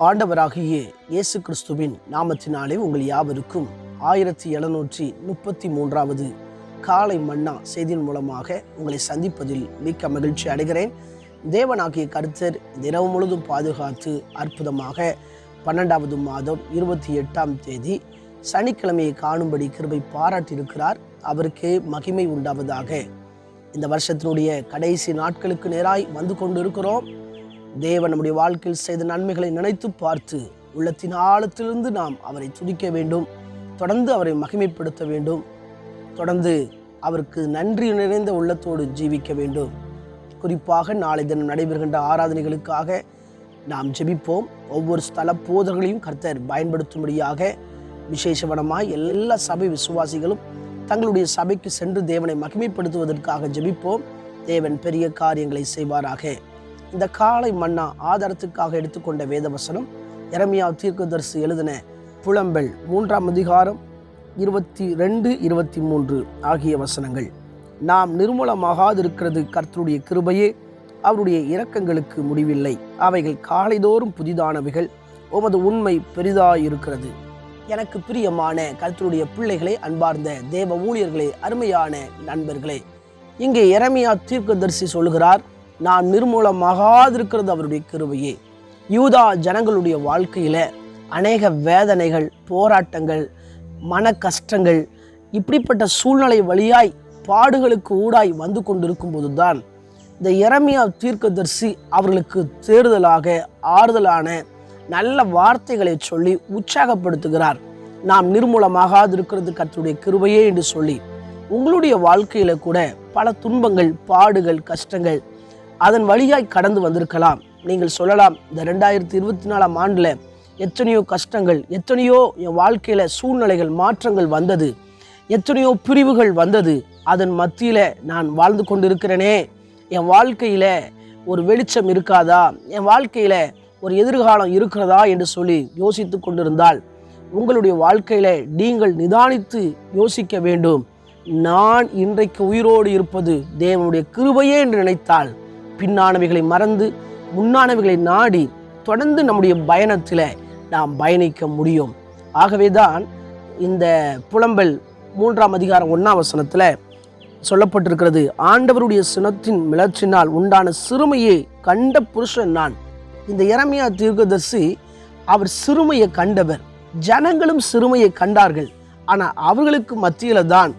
ஆண்டவராகிய இயேசு கிறிஸ்துவின் நாமத்தினாலே உங்கள் யாவருக்கும் ஆயிரத்தி எழுநூற்றி முப்பத்தி மூன்றாவது காலை மன்னா செய்தியின் மூலமாக உங்களை சந்திப்பதில் மிக்க மகிழ்ச்சி அடைகிறேன். தேவனாகிய கருத்தர் இந்த முழுதும் பாதுகாத்து அற்புதமாக பன்னெண்டாவது மாதம் இருபத்தி எட்டாம் தேதி சனிக்கிழமையை காணும்படி கிருபை பாராட்டியிருக்கிறார். அவருக்கே மகிமை உண்டாவதாக. இந்த வருஷத்தினுடைய கடைசி நாட்களுக்கு நேராய் வந்து கொண்டிருக்கிறோம். தேவன் நம்முடைய வாழ்க்கையில் செய்த நன்மைகளை நினைத்து பார்த்து உள்ளத்தின் ஆழத்திலிருந்து நாம் அவரை துதிக்க வேண்டும். தொடர்ந்து அவரை மகிமைப்படுத்த வேண்டும். தொடர்ந்து அவருக்கு நன்றி நிறைந்த உள்ளத்தோடு ஜீவிக்க வேண்டும். குறிப்பாக நாளை தினம் நடைபெறுகின்ற ஆராதனைகளுக்காக நாம் ஜெபிப்போம். ஒவ்வொரு ஸ்தல போதர்களையும் கர்த்தர் பயன்படுத்தும்படியாக விசேஷவனமாய் எல்லா சபை விசுவாசிகளும் தங்களுடைய சபைக்கு சென்று தேவனை மகிமைப்படுத்துவதற்காக ஜெபிப்போம். தேவன் பெரிய காரியங்களை செய்வாராக. இந்த காலை மன்னா ஆதாரத்துக்காக எடுத்துக்கொண்ட வேதவசனம் எரமியா தீர்க்கதரிசி எழுதின புலம்பெல் மூன்றாம் அதிகாரம் இருபத்தி ரெண்டு இருபத்தி மூன்று ஆகிய வசனங்கள். நாம் நிர்மூலமாகாதிருக்கிறது கர்த்தருடைய கிருபையே அவருடைய இரக்கங்களுக்கு முடிவில்லை. அவைகள் காலைதோறும் புதிதானவைகள் உமது உண்மை பெரிதாயிருக்கிறது. எனக்கு பிரியமான கர்த்தருடைய பிள்ளைகளே அன்பார்ந்த தேவ ஊழியர்களே அருமையான நண்பர்களே இங்கே எரமியா தீர்க்கதரிசி சொல்கிறார் நான் நிர்மூலமாகாதிருக்கிறது அவருடைய கிருபையே. யூதா ஜனங்களுடைய வாழ்க்கையில் அநேக வேதனைகள் போராட்டங்கள் மன கஷ்டங்கள் இப்படிப்பட்ட சூழ்நிலை வழியாய் பாடுகளுக்கு ஊடாய் வந்து கொண்டிருக்கும் போதுதான் இந்த எரமியா தீர்க்கதரிசி அவர்களுக்கு தேறுதலாக ஆறுதலான நல்ல வார்த்தைகளை சொல்லி உற்சாகப்படுத்துகிறார். நாம் நிர்மூலமாகாதிருக்கிறது கர்த்தருடைய கிருபையே என்று சொல்லி உங்களுடைய வாழ்க்கையில் கூட பல துன்பங்கள் பாடுகள் கஷ்டங்கள் அதன் வழியாய் கடந்து வந்திருக்கலாம். நீங்கள் சொல்லலாம் இந்த ரெண்டாயிரத்தி இருபத்தி நாலாம் ஆண்டில் எத்தனையோ கஷ்டங்கள் எத்தனையோ என் வாழ்க்கையில் சூழ்நிலைகள் மாற்றங்கள் வந்தது. எத்தனையோ பிரிவுகள் வந்தது. அதன் மத்தியில் நான் வாழ்ந்து கொண்டிருக்கிறேனே. என் வாழ்க்கையில் ஒரு வெளிச்சம் இருக்காதா? என் வாழ்க்கையில் ஒரு எதிர்காலம் இருக்கிறதா? என்று சொல்லி யோசித்து கொண்டிருந்தால் உங்களுடைய வாழ்க்கையில் நீங்கள் நிதானித்து யோசிக்க வேண்டும். நான் இன்றைக்கு உயிரோடு இருப்பது தேவனுடைய கிருபையே என்று நினைத்தால் பின்னானவைகளை மறந்து முன்னானவைகளை நாடி தொடர்ந்து நம்முடைய பயணத்தில் நாம் பயணிக்க முடியும். ஆகவே தான் இந்த புலம்பல் மூன்றாம் அதிகாரம் ஒன்றாம் வசனத்தில் சொல்லப்பட்டிருக்கிறது. ஆண்டவருடைய சினத்தின் மிளர்ச்சினால் உண்டான சிறுமையை கண்ட புருஷன் நான். இந்த இறமையா தீர்க்கதர்சி அவர் சிறுமையை கண்டவர். ஜனங்களும் சிறுமையை கண்டார்கள். ஆனால் அவர்களுக்கு மத்தியில் தான்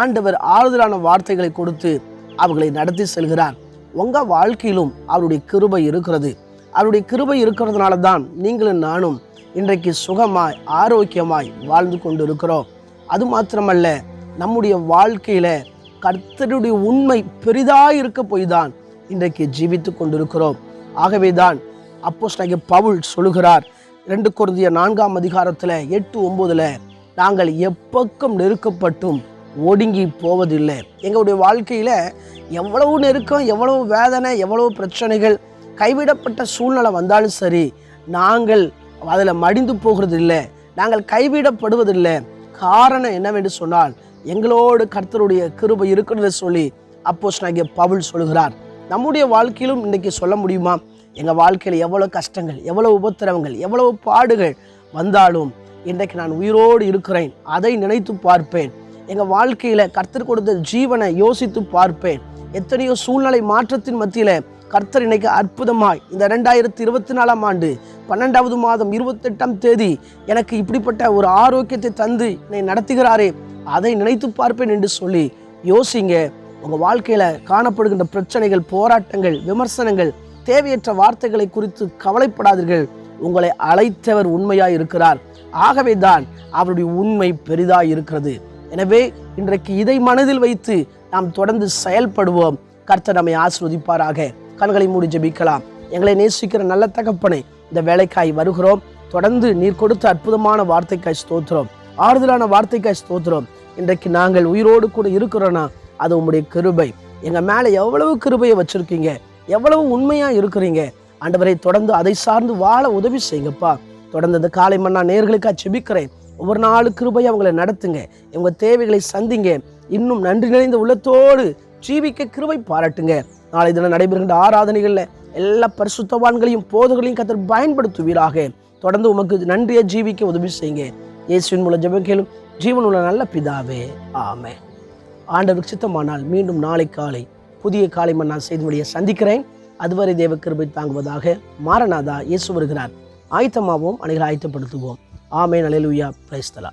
ஆண்டவர் ஆறுதலான வார்த்தைகளை கொடுத்து அவர்களை நடத்தி செல்கிறார். உங்கள் வாழ்க்கையிலும் அவருடைய கிருபை இருக்கிறது. அவருடைய கிருபை இருக்கிறதுனால தான் நீங்களும் நானும் இன்றைக்கு சுகமாய் ஆரோக்கியமாய் வாழ்ந்து கொண்டு இருக்கிறோம் அது மாத்திரமல்ல நம்முடைய வாழ்க்கையில் கர்த்தருடைய உண்மை பெரிதாக இருக்க போய் தான் இன்றைக்கு ஜீவித்து கொண்டிருக்கிறோம். ஆகவே தான் அப்போ பவுல் சொல்லுகிறார் ரெண்டு குருந்திய நான்காம் அதிகாரத்தில் எட்டு ஒம்போதில் நாங்கள் எப்பக்கம் நெருக்கப்பட்டும் ஒடுங்கி போவதில்லை. எங்களுடைய வாழ்க்கையில் எவ்வளவு நெருக்கம் எவ்வளவு வேதனை எவ்வளவு பிரச்சனைகள் கைவிடப்பட்ட சூழ்நிலை வந்தாலும் சரி நாங்கள் அதில் மடிந்து போகிறது இல்லை நாங்கள் கைவிடப்படுவதில்லை. காரணம் என்னவென்று சொன்னால் எங்களோடு கர்த்தருடைய கிருபை இருக்கிறத சொல்லி அப்போஸ் நாகிய பவுல் சொல்கிறார். நம்முடைய வாழ்க்கையிலும் இன்றைக்கி சொல்ல முடியுமா? எங்கள் வாழ்க்கையில் எவ்வளோ கஷ்டங்கள் எவ்வளோ உபத்திரவங்கள் எவ்வளவு பாடுகள் வந்தாலும் இன்றைக்கு நான் உயிரோடு இருக்கிறேன். அதை நினைத்து பார்ப்பேன். எங்கள் வாழ்க்கையில் கர்த்தர் கொடுத்த ஜீவனை யோசித்து பார்ப்பேன். எத்தனையோ சூழ்நிலை மாற்றத்தின் மத்தியில் கர்த்தர் இன்னைக்கு அற்புதமாய் இந்த ரெண்டாயிரத்தி இருபத்தி நாலாம் ஆண்டு பன்னெண்டாவது மாதம் இருபத்தெட்டாம் தேதி எனக்கு இப்படிப்பட்ட ஒரு ஆரோக்கியத்தை தந்து என்னை நடத்துகிறாரே அதை நினைத்து பார்ப்பேன் என்று சொல்லி யோசிங்க. உங்கள் வாழ்க்கையில் காணப்படுகின்ற பிரச்சனைகள் போராட்டங்கள் விமர்சனங்கள் தேவையற்ற வார்த்தைகளை குறித்து கவலைப்படாதீர்கள். உங்களை அழைத்தவர் உண்மையாக இருக்கிறார். ஆகவே தான் அவருடைய உண்மை பெரிதாக இருக்கிறது. எனவே இன்றைக்கு இதை மனதில் வைத்து நாம் தொடர்ந்து செயல்படுவோம். கர்த்தர் நம்மை ஆசிர்வதிப்பாராக. கண்களை மூடி ஜெபிக்கலாம். எங்களை நேசிக்கிற நல்ல தகப்பனை இந்த வேலைக்காய் வருகிறோம். தொடர்ந்து நீர் கொடுத்த அற்புதமான வார்த்தைக்காய் ஸ்தோத்திரம். ஆறுதலான வார்த்தைக்காய் ஸ்தோத்திரம். இன்றைக்கு நாங்கள் உயிரோடு கூட இருக்கிறோன்னா அது உங்களுடைய கிருபை. எங்க மேலே எவ்வளவு கிருபையை வச்சிருக்கீங்க? எவ்வளவு உண்மையாக இருக்கிறீங்க? ஆண்டவரை தொடர்ந்து அதை சார்ந்து வாழ உதவி செய்யுங்கப்பா. தொடர்ந்து இந்த காலை மன்னா நேர்களுக்காக செபிக்கிறேன் ஒவ்வொரு நாள் கிருபையை அவங்களை நடத்துங்க. இவங்க தேவைகளை சந்திங்க. இன்னும் நன்றி நிறைந்த உள்ளத்தோடு ஜீவிக்க கிருபை பாராட்டுங்க. நாளை தினம் நடைபெறுகின்ற ஆராதனைகளில் எல்லா பரிசுத்தவான்களையும் போதுகளையும் கத்தர் பயன்படுத்துவீராக. தொடர்ந்து உமக்கு நன்றியை ஜீவிக்க உதவி செய்யுங்க. இயேசுவின் மூலம் ஜெபக்கேளும் ஜீவன் உள்ள நல்ல பிதாவே. ஆமே ஆண்டவர் சித்தமானால் மீண்டும் நாளை காலை புதிய காலை மன்னா செய்திபடியை சந்திக்கிறேன். அதுவரை தேவ கிருபை தாங்குவதாக மாரநாதா இயேசு வருகிறார். ஆயத்தமாகவும் அனைகளை ஆயத்தப்படுத்துவோம். ஆமே நலைலுயா பிரைஸ்தலா